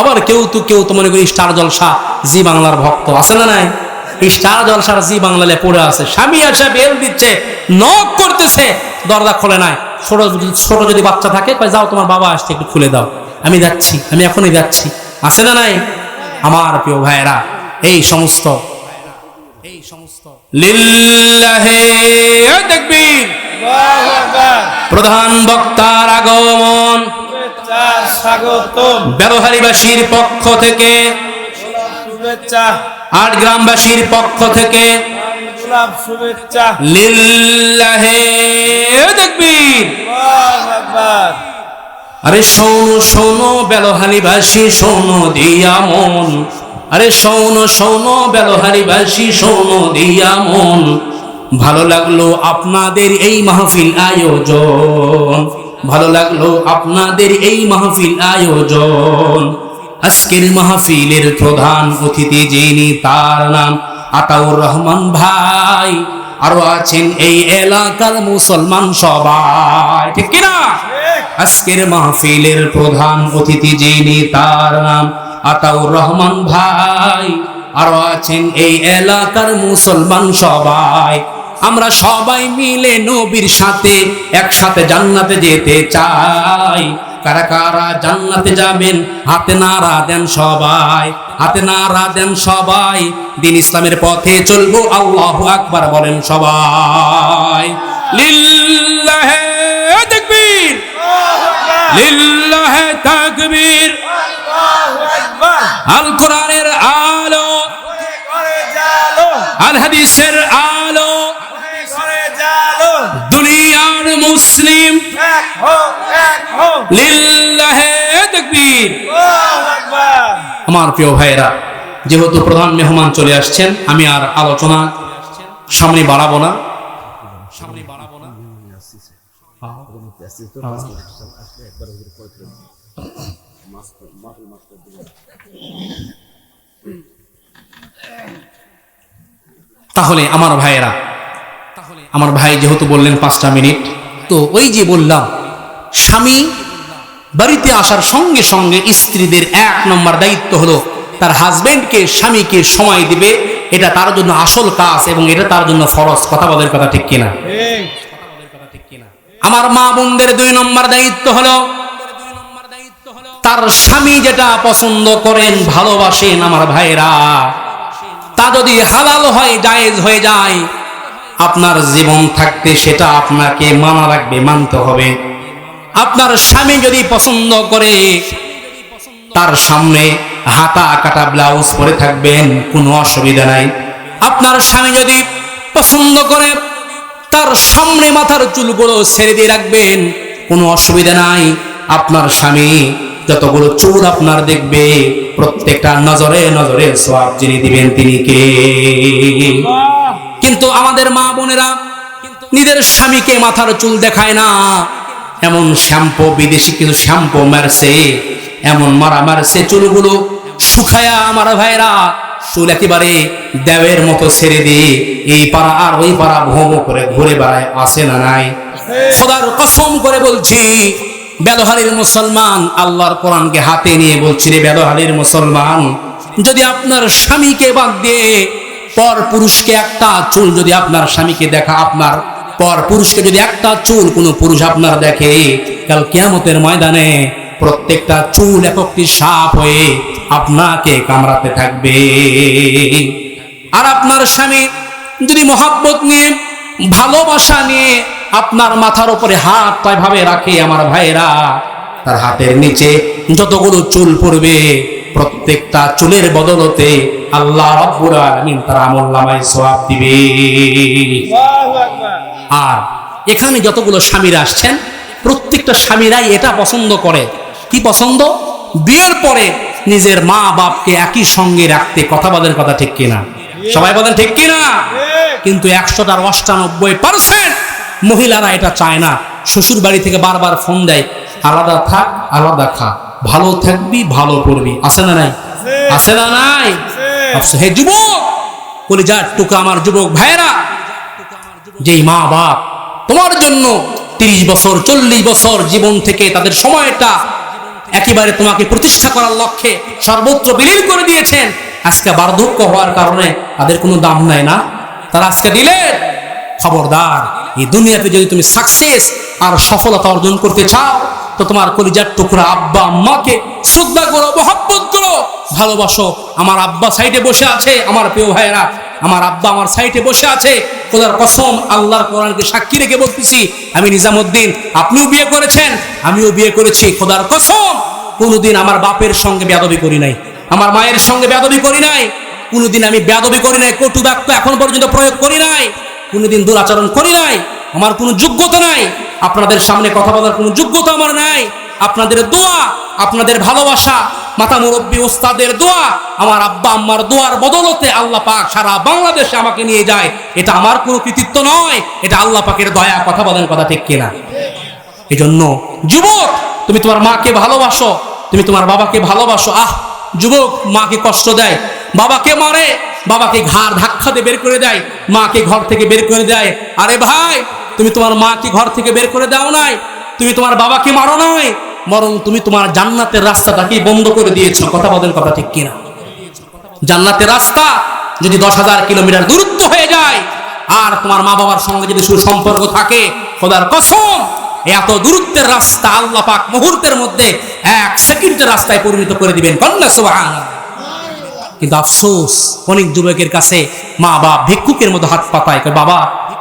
আবার কেউ তো কেউ তো মনে করি স্টার জলসা, জি বাংলার ভক্ত, আছে না নাই? স্টার জলসার জি বাংলালে পড়ে আছে। স্বামী আসে বেল দিচ্ছে নক করতেছে, দরজা খোলে নাই। ছোট ছোট যদি বাচ্চা থাকে যাও, তোমার বাবা আসছে, একটু খুলে দাও। আমি যাচ্ছি, আমি এখনই যাচ্ছি। আছে না নাই? আমার প্রিয় ভাইয়েরা, এই সমস্ত এই সমস্ত। প্রধান বক্তার আগমন। ব্যবহারীবাসীর পক্ষ থেকে শুভেচ্ছা। আট গ্রামবাসীর পক্ষ থেকে শুভেচ্ছা। লিল্লাহে। তাকবীর। আরে শোনো শোনো বেলহালিবাসী শোনো দিয়া মন। আরে শোনো শোনো বেলহালিবাসী শোনো দিয়া মন। ভালো লাগল আপনাদের এই মাহফিল আয়োজন। ভালো লাগল আপনাদের এই মাহফিল আয়োজন। আজকের মাহফিলের প্রধান অতিথি যিনি, তার নাম আতাউর রহমান ভাই। আরও আছেন এই এলাকার মুসলমান সবাই। ঠিক কিনা? আজকের মাহফিলের প্রধান অতিথি যিনি, তার নাম আতাউর রহমান ভাই। আরও আছেন এই এলাকার মুসলমান সবাই। আমরা সবাই মিলে নবীর সাথে একসাথে জান্নাতে যেতে চাই। কারা কারা জান্নাতে যাবেন, হাতে নাড়া দেন সবাই, হাতে নাড়া দেন সবাই। দিন ইসলামের পথে চলবো, আল্লাহু আকবার বলেন সবাই। লিল্লাহে তাকবীর লিল্লাহে তাকবীর। আল কোরআনের আলো, আল হাদিসের আলো মুসলিম। আমার প্রিয় ভাইয়েরা, যেহেতু প্রধান মেহমান চলে আসছেন, আমি আর আলোচনা সামনে বাড়াবো না। তাহলে আমার ভাইয়েরা আমার ভাই যেহেতু বললেন পাঁচটা মিনিট তো ওই যে বললাম, স্বামী বাড়িতে আসার সঙ্গে সঙ্গে স্ত্রীদের এক নম্বর দায়িত্ব হলো তার হাজবেন্ডকে স্বামীকে সময় দিবে, এটা তার জন্য আসল কাজ এবং এটা তার জন্য ফরজ, কথা বলার কথা ঠিক কিনা? আমার মা বোনদের দুই নম্বর দায়িত্ব হলো, তার স্বামী যেটা পছন্দ করেন, ভালোবাসেন আমার ভাইরা তা যদি হালাল হয়, জায়েজ হয়ে যায় আপনার জীবন থাকতে সেটা আপনাকে মানা রাখবে মানতে হবে। আপনার স্বামী যদি পছন্দ করে, তার সামনে হাতা কাটা ব্লাউজ পরে থাকবেন, কোনো অসুবিধা নাই। আপনার স্বামী যদি পছন্দ করে, তার সামনে মাথার চুলগুলো ছেড়ে দিয়ে রাখবেন, কোনো অসুবিধা নাই। আপনার স্বামী যতগুলো চুল আপনার দেখবে, প্রত্যেকটা নজরে নজরে সব যিনি দিবেন তিনি কে? কিন্তু আমাদের মা বোনেরা নিজের স্বামীকে মাথার চুল দেখায় না। এমন শ্যাম্পু, বিদেশি কিছু শ্যাম্পু মারছে, এমন মারা মারছে চুলগুলো, শুকায়া আমার ভাইরা, চুল একেবারে দেবের মতো ছেড়ে দিয়ে এই পাড়া আর ওই পাড়া ভোম করে ঘুরে বেড়ায় আসে না নাই? খোদার কসম করে বলছি ব্যবহারের মুসলমান, আল্লাহর কোরআনকে হাতে নিয়ে বলছি রে ব্যবহারের মুসলমান, যদি আপনার স্বামীকে বাদ দিয়ে পর পুরুষকে একটা চুল যদি আপনার স্বামীকে দেখা, আপনার পর পুরুষকে যদি একটা চুল কোনো পুরুষ আপনার দেখে, কাল কিয়ামতের ময়দানে প্রত্যেকটা চুল একটি সাপ হয়ে আপনাকে কামড়াতে থাকবে। আর আপনার স্বামী যদি মহাব্বত নিয়ে, ভালোবাসা নিয়ে আপনার মাথার উপরে হাত পায় ভাবে রাখে, আমার ভাইয়েরা, তার হাতের নিচে যতগুলো চুল পড়বে, প্রত্যেকটা চুলের বদলতে আল্লাহ রব্বুল আলামিন তার আমল নামায় সওয়াব দিবে। আর এখানে যতগুলো স্বামীরা আসছেন প্রত্যেকটা স্বামীরাই এটা পছন্দ করে। কি পছন্দ? বিয়ের পরে নিজের মা বাপকে একই সঙ্গে রাখতে কথা বলেন কথা ঠিক কিনা? সবাই বলেন ঠিক কিনা? কিন্তু একশোটার অষ্টানব্বই পার্সেন্ট মহিলারা এটা চায় না। শ্বশুর বাড়ি থেকে বারবার ফোন দেয় আলাদা থাক আলাদা খা। ভালো থাকবি ভালো করবি। আছে না নাই? আছে না নাই? হে যুবক যা টুকা আমার যুবক ভাইরা যেই মা বাপ তোমার জন্য তিরিশ বছর, চল্লিশ বছর জীবন থেকে তাদের সময়টা একেবারে তোমাকে প্রতিষ্ঠা করার লক্ষ্যে সর্বত্র বিলীন করে দিয়েছেন, আজকে বার্ধক্য হওয়ার কারণে তাদের কোনো দাম নাই না। তারা আজকে দিলে খবরদার, এই দুনিয়াতে যদি তুমি সাকসেস আর সফলতা অর্জন করতে চাও তো তোমার কলিজার টুকরা আব্বা আম্মাকে শ্রদ্ধা করো, মহব্বত করো। ভালোবাসো। আমার আব্বা সাইডে বসে আছে, আমার প্রিয় ভাইয়েরা। আমার আব্বা আমার সাইডে বসে আছে। খোদার কসম, আল্লাহর কোরআনকে সাক্ষী রেখে বলতেছি, আমি নিজামুদ্দিন, আপনিও বিয়ে করেছেন, আমিও বিয়ে করেছি, খোদার কসম। কোনোদিন আমার বাপের সঙ্গে বেদবি করি নাই, আমার মায়ের সঙ্গে বেয়াদবি করি নাই, কোনোদিন আমি বেয়াদবি করি নাই, কটু বাক্য এখন পর্যন্ত প্রয়োগ করি নাই, কোনোদিন দুরাচরণ করি নাই, আমার কোনো যোগ্যতা নাই। আপনাদের সামনে কথা বলার কোনো যোগ্যতা আমার নাই। আপনাদের দোয়া, আপনাদের ভালোবাসা, মাতা মুরব্বী ওস্তাদের দোয়া, আমার আব্বা আম্মার দোয়ার বদলতে আল্লাহ পাক সারা বাংলাদেশে আমাকে নিয়ে যায়। এটা আমার কোনো কৃতিত্ব নয়, এটা আল্লাহ পাকের দয়া। কথা বলেন কথা ঠিক কিনা? এই জন্য যুবক, তুমি তোমার মাকে ভালোবাসো, তুমি তোমার বাবাকে ভালোবাসো। আহ, যুবক, মাকে কষ্ট দেয়। বাবাকে মারে, বাবাকে ঘাড় ধাক্কা দিয়ে বের করে দেয়। মাকে ঘর থেকে বের করে দেয়। আরে ভাই তুমি তোমার মাকে ঘর থেকে বের করে দাও নাই, তুমি তোমার বাবাকে মারো নাই, বরং তুমি তোমার জান্নাতের রাস্তাটাকে বন্ধ করে দিয়েছ। কথা বলেন কথা ঠিক কিনা? জান্নাতের রাস্তা যদি দশ হাজার কিলোমিটার দূরত্ব হয়ে যায়, আর তোমার মা বাবার সঙ্গে যদি সুসম্পর্ক থাকে, খোদার কসম, এত দূরত্বের রাস্তা আল্লাহ পাক মুহূর্তের মধ্যে এক সেকেন্ডের রাস্তায় পরিণত করে দিবেন। কন্যা সুবহান কিন্তু আফসোস, অনেক যুবকের কাছে মা বাপ ভিক্ষুকের মতো হাত পাতায় বাবা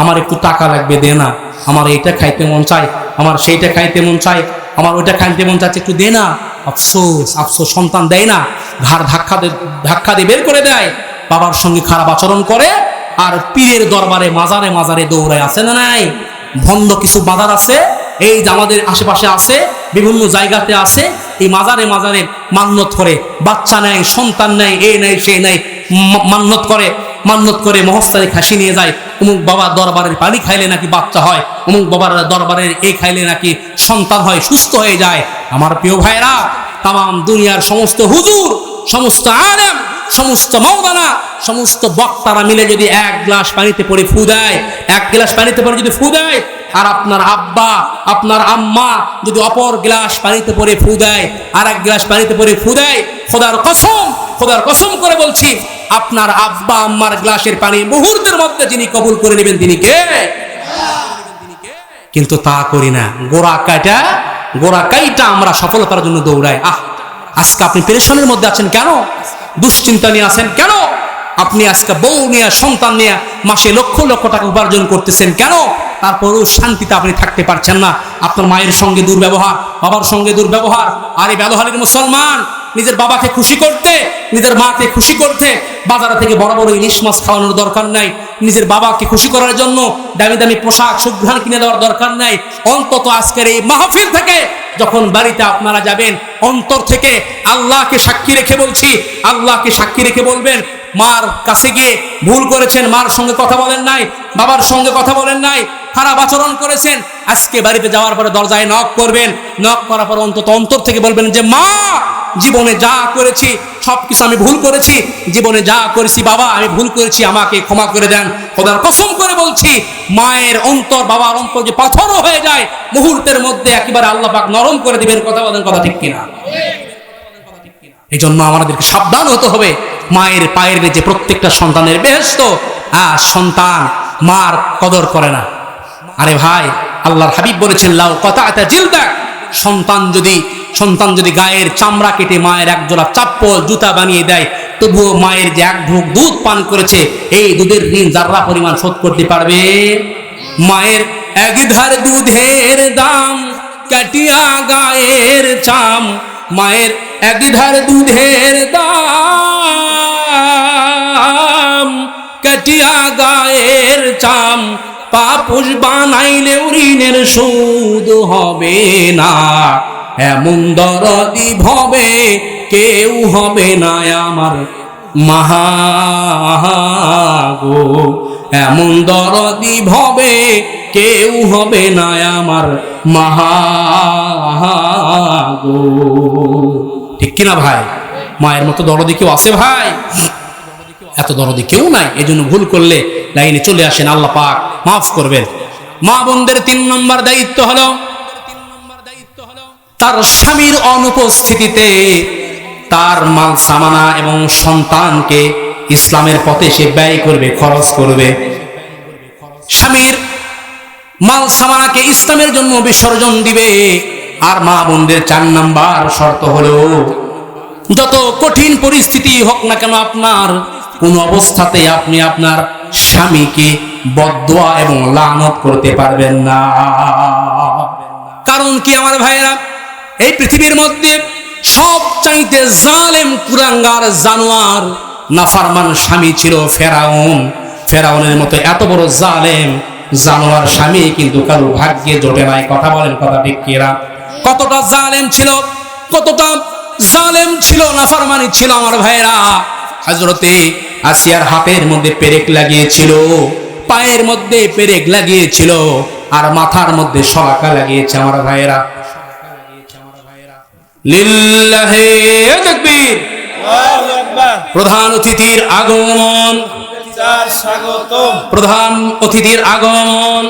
আমার একটু টাকা লাগবে, দে না। আমার এইটা খাইতে মন চায়, আমার সেইটা খাইতে মন চায়, আমার ওইটা খাইতে মন চাচ্ছে একটু দে না। আফসোস আফসোস, সন্তান দেয় না। ঘাড় ধাক্কা ধাক্কা দিয়ে বের করে দেয়। বাবার সঙ্গে খারাপ আচরণ করে, আর পীরের দরবারে মাজারে মাজারে দৌড়ায় আছে না নাই? ভন্ড কিছু বাজার আছে? এই যে আমাদের আশেপাশে আছে, বিভিন্ন জায়গাতে আছে, এই মাজারে মাজারে মান্যত করে, বাচ্চা নেয়, সন্তান নেয়, এ নেয়, সে নেয় মান্যত করে। মান্যত করে মহস্তারে খাসি নিয়ে যায়। অমুক বাবার দরবারের পানি খাইলে নাকি বাচ্চা হয়, অমুক বাবার দরবারের এই খাইলে নাকি সন্তান হয়, সুস্থ হয়ে যায়। আমার প্রিয় ভাইরা তাম দুনিয়ার সমস্ত হুজুর, সমস্ত আলেম, সমস্ত মৌলানা, সমস্ত বক্তারা মিলে যদি এক গ্লাস পানিতে পড়ে ফু দেয়, এক গ্লাস পানিতে পড়ে যদি ফু দেয়, আর আপনার আব্বা, আপনার আম্মা যদি অপর গ্লাস পানিতে পড়ে ফু দেয় আর এক গ্লাস পানিতে পড়ে ফু দেয় খোদার কসম খোদার কসম করে বলছি, আপনার আব্বা আম্মার গ্লাসের পানি মুহূর্তের মধ্যে যিনি কবুল করে নেবেন তিনি কে? কিন্তু তা করি না। গোড়া কাটা গোড়া কাইটা আমরা সফলতার জন্য দৌড়াই। আহ, আজকে আপনি পেরেশনের মধ্যে আছেন কেন? দুশ্চিন্তা নিয়ে আছেন কেন? আপনি আজকে বউ নিয়ে, সন্তান নিয়ে মাসে লক্ষ লক্ষ টাকা উপার্জন করতেছেন কেন? তারপরেও শান্তিতে আপনি থাকতে পারছেন না। আপনার মায়ের সঙ্গে দুর্ব্যবহার, বাবার সঙ্গে দুর্ব্যবহার, আর ব্যবহারের মুসলমান নিজের বাবাকে খুশি করতে, নিজের মাকে খুশি করতে, বাজার থেকে বড় বড় ইলিশ মাছ খাওয়ানোর দরকার নাই। নিজের বাবাকে খুশি করার জন্য দামি দামি পোশাক, সুঘ্রাণ কিনে দেওয়ার দরকার নাই। অন্তত আজকের এই মাহফিল থেকে যখন বাড়িতে আপনারা যাবেন, অন্তর থেকে আল্লাহকে সাক্ষী রেখে বলছি, আল্লাহকে সাক্ষী রেখে বলবেন, মার কাছে গিয়ে ভুল করেছেন, মার সঙ্গে কথা বলেন নাই, বাবার সঙ্গে কথা বলেন নাই, খারাপ আচরণ করেছেন, আজকে বাড়িতে যাওয়ার পরে দরজায় নক করবেন নক করার পর অন্তত অন্তর থেকে বলবেন যে, মা জীবনে যা করেছি সব কিছু আমি ভুল করেছি। জীবনে যা করেছি, বাবা, আমি ভুল করেছি, আমাকে ক্ষমা করে দেন। খোদার কসম করে বলছি, মায়ের অন্তর, বাবার অন্তর যে পাথরও হয়ে যায়, মুহূর্তের মধ্যে একেবারে আল্লাহ পাক নরম করে দিবেন কথা বলেন কথা ঠিক কিনা? এই জন্য আমাদেরকে সাবধান হতে হবে। মায়ের পায়ের যে প্রত্যেকটা সন্তানের বেহেস্ত আর সন্তান মার কদর করে না। আরে ভাই, আল্লাহর হাবিব বলেছেন, লাউ কথা এটা জিলদাক সন্তান যদি সন্তান যদি গায়ের চামড়া কেটে মায়ের এক জোড়া চাপ্পল, জুতা বানিয়ে দেয়, তবুও মায়ের যে এক ঢোক দুধ পান করেছে, এই দুধের ঋণ যার্রা পরিমাণ শোধ করতে পারবে? মায়ের এক ধার দুধের দাম, কাটিয়া গায়ের চাম, মায়ের এক ধার দুধের দাম, কাটিয়া গায়ের চাম, পাপুষ বানাইলেও ঋণের সুদ হবে না। এমন দরদি ভবে কেউ হবে না আমার মাহাগো। এমন দরদি ভবে কেউ হবে না আমার মাহাগো। ঠিক কিনা ভাই? মায়ের মতো দরদি কেউ আছে ভাই? এত দরদি কেউ নাই এই জন্য ভুল করলে লাইনে চলে আসেন, আল্লাহ পাক মাফ করবেন। মা বোনদের তিন নম্বর দায়িত্ব হলো তার স্বামীর অনুপস্থিতিতে তার মাল, সামানা এবং সন্তানকে ইসলামের পথে সে ব্যয় করবে, খরচ করবে। স্বামীর মাল, সামানাকে ইসলামের জন্য বিসর্জন দিবে। আর মা বোনদের চার নাম্বার শর্ত হলো, যত কঠিন পরিস্থিতি হোক না কেন আপনার, কোন অবস্থাতে আপনি আপনার স্বামীকে বদয়া এবং লানত করতে পারবেন না। কারণ কি আমার ভাইরা এই পৃথিবীর মধ্যে সব চাইতে জালেম কুরাঙ্গার, জানোয়ার, নাফারমান স্বামী ছিল ফেরাউন। ফেরাউনের মতো এত বড় জালেম, জানোয়ার স্বামী কিন্তু কারও ভাগ্যে জোটে নাই। কথা বলেন, কথা ঠিক কিরা কতটা জালেম ছিল, কতটা জালেম ছিল, নাফারমানি ছিল আমার ভাইরা হজরতে আসিয়ার হাতের মধ্যে পেরেক লাগিয়েছিল, পায়ের মধ্যে পেরেক লাগিয়েছিল, আর মাথার মধ্যে শলাকা লাগিয়েছে আমার ভাইরা লিল্লাহে তাকবীর। আল্লাহু প্রধান অতিথির আগমন। প্রধান অতিথির আগমন।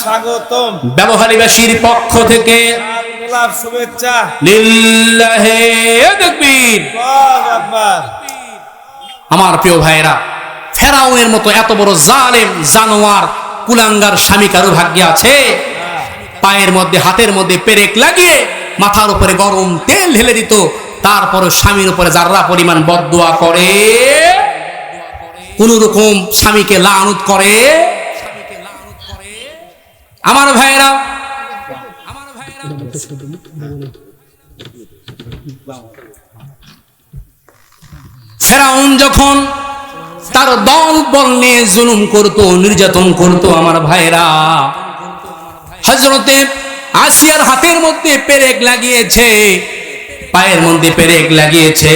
স্বাগতম। ব্যবহারীবাসীর পক্ষ থেকে শুভেচ্ছা। লিল্লাহে তাকবীর। আমার প্রিয় ভাইরা ফেরাউনের মতো এত বড় জালেম জানোয়ার কুলাঙ্গার স্বামী কারও ভাগ্যে আছে পায়ের মধ্যে হাতের মধ্যে পেরেক লাগিয়ে মাথার উপরে গরম তেল ঢেলে দিত। তারপরে স্বামীর উপরে যার্রা পরিমাণ বদদোয়া করে কোন রকম স্বামীকে লানত করে, আমার ভাইরা আমার ভাইরা ফেরাউন যখন তার দল বল নিয়ে জুলুম করত, নির্যাতন করতো, আমার ভাইরা হজরতে আসিয়ার হাতের মধ্যে পেরেক লাগিয়েছে, পায়ের মধ্যে পেরেক লাগিয়েছে,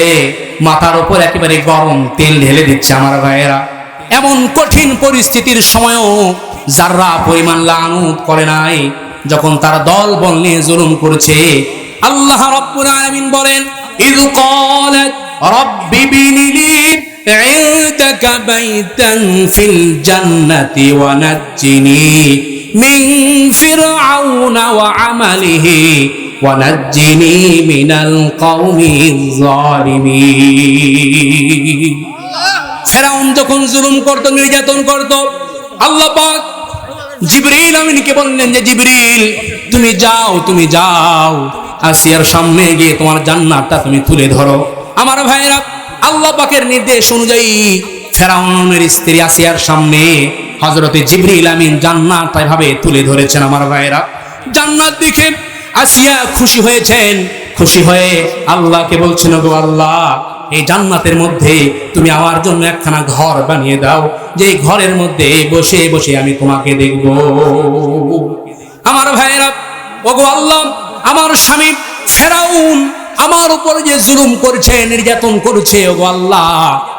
মাথার ওপর একেবারে গরম তেল ঢেলে দিচ্ছে আমার ভাইয়েরা। এমন কঠিন পরিস্থিতির সময়ও যারা পরিমাণ লানুত করে নাই, যখন তারা দল বল নিয়ে জুলুম করছে, আল্লাহ রব্বুল আলামিন বলেন ইযু ক্বালাত রাব্বি বিনিলি ইনদাকা বাইতান ফিল জান্নাতি ওয়া من فرعون وعمله ونجني من القوم الظالمين ফেরাউন যখন জুলুম করত নির্যাতন করত আল্লাহ পাক জিবরিল আমিনকে বললেন যে জিবরিল তুমি যাও তুমি যাও আসিয়ার সামনে গিয়ে তোমার জান্নাতটা তুমি তুলে ধরো আমার ভাইরা আল্লাহ পাকের নির্দেশ অনুযায়ী ফেরাউনের স্ত্রী আসিয়ার সামনে হজরতে জিবরিল আমিন জান্নাত ভাবে তুলে ধরেছেন আমার ভাইরা জান্নাত দেখে আসিয়া খুশি হয়েছেন, খুশি হয়ে আল্লাহকে বলছেন গো আল্লাহ, এই জান্নাতের মধ্যে তুমি আমার জন্য একখানা ঘর বানিয়ে দাও। যে ঘরের মধ্যে বসে বসে আমি তোমাকে দেখব। আমার ভাইয়েরা, ওগো আল্লাহ, আমার স্বামী ফেরাউন আমার উপর যে জুলুম করছে, নির্যাতন করছে, ওগো আল্লাহ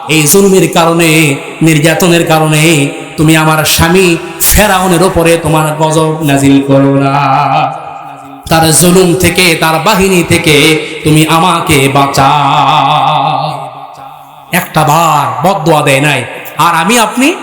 এই জুলুমের কারণে, নির্যাতনের কারণে তুমি আমার স্বামী ফেরাউনের উপরে তোমার গজব নাজিল করো না। তার জুলুম থেকে, তার বাহিনী থেকে তুমি আমাকে বাঁচা একটা বার বদোয়া দেয় নাই। আর আমি, আপনি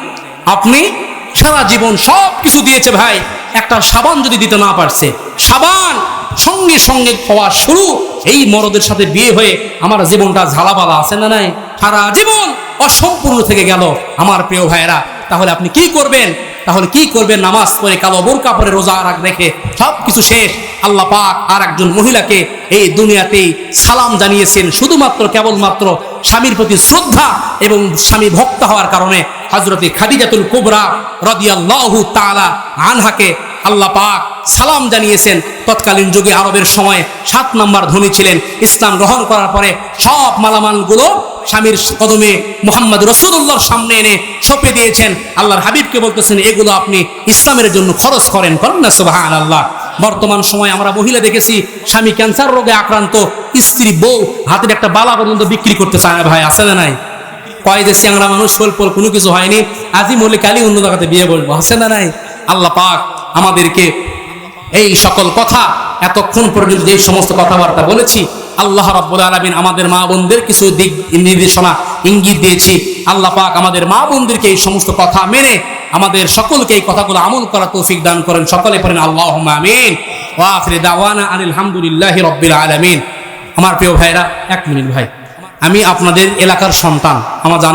আপনি সারা জীবন সব কিছু দিয়েছে ভাই। একটা সাবান যদি দিতে না পারছে, সাবান সঙ্গে সঙ্গে হওয়া শুরু। এই মরদের সাথে বিয়ে হয়ে আমার জীবনটা ঝালাপালা আছে না নাই? সারা জীবন অসম্পূর্ণ থেকে গেল, আমার প্রিয় ভাইয়েরা। তাহলে আপনি কি করবেন? তাহলে কি করবেন? নামাজ পড়ে কালো বোরকা পরে রোজা রাখ রেখে সব কিছু শেষ। আল্লাহ পাক আর একজন মহিলাকে এই দুনিয়াতেই সালাম জানিয়েছেন, শুধুমাত্র, কেবলমাত্র স্বামীর প্রতি শ্রদ্ধা এবং স্বামী ভক্ত হওয়ার কারণে হজরতে খাদিজাতুল কুবরা রদিয়াল্লাহু তাআলা আনহাকে আল্লাহ পাক সালাম জানিয়েছেন। তৎকালীন যুগে আরবের সময় সাত নাম্বার ধনী ছিলেন। ইসলাম গ্রহণ করার পরে সব মালামালগুলো স্বামীর কদমে মোহাম্মদ রসুল্লাহর সামনে এনে সঁপে দিয়েছেন। আল্লাহর হাবিবকে বলতেছেন, এগুলো আপনি ইসলামের জন্য খরচ করেন করেন না সুবাহান আল্লাহ বর্তমান সময় আমরা মহিলা দেখেছি, স্বামী ক্যান্সার রোগে আক্রান্ত, স্ত্রী বউ হাতের একটা বালা পর্যন্ত বিক্রি করতে চায় ভাই, আছে না নাই? কয় যে চ্যাংরা মানুষ স্বল্প কোনো কিছু হয়নি আজই মলে কালি অন্য জায়গাতে বিয়ে করব, আছে না নাই? আল্লাহ পাক আমাদেরকে এই সকল কথা এতক্ষণ পর্যন্ত যে সমস্ত কথাবার্তা বলেছি আল্লাহ রাব্বুল আলামিন আমাদের মা বোনদের কিছু দিক নির্দেশনা ইঙ্গিত দিয়েছি। আল্লাহ পাক আমাদের মা বোনদেরকে এই সমস্ত কথা মেনে আমাদের সকলকে এই কথাগুলো আমল করা তৌফিক দান করেন। সকলে পড়েন আল্লাহ আমিন। ওয়া আখিরি দাওয়ানা আনিল হামদুলিল্লাহি রাব্বিল আলামিন। আমার প্রিয় ভাইরা, এক মিনিট ভাই, আমি আপনাদের এলাকার সন্তান, আমার জানা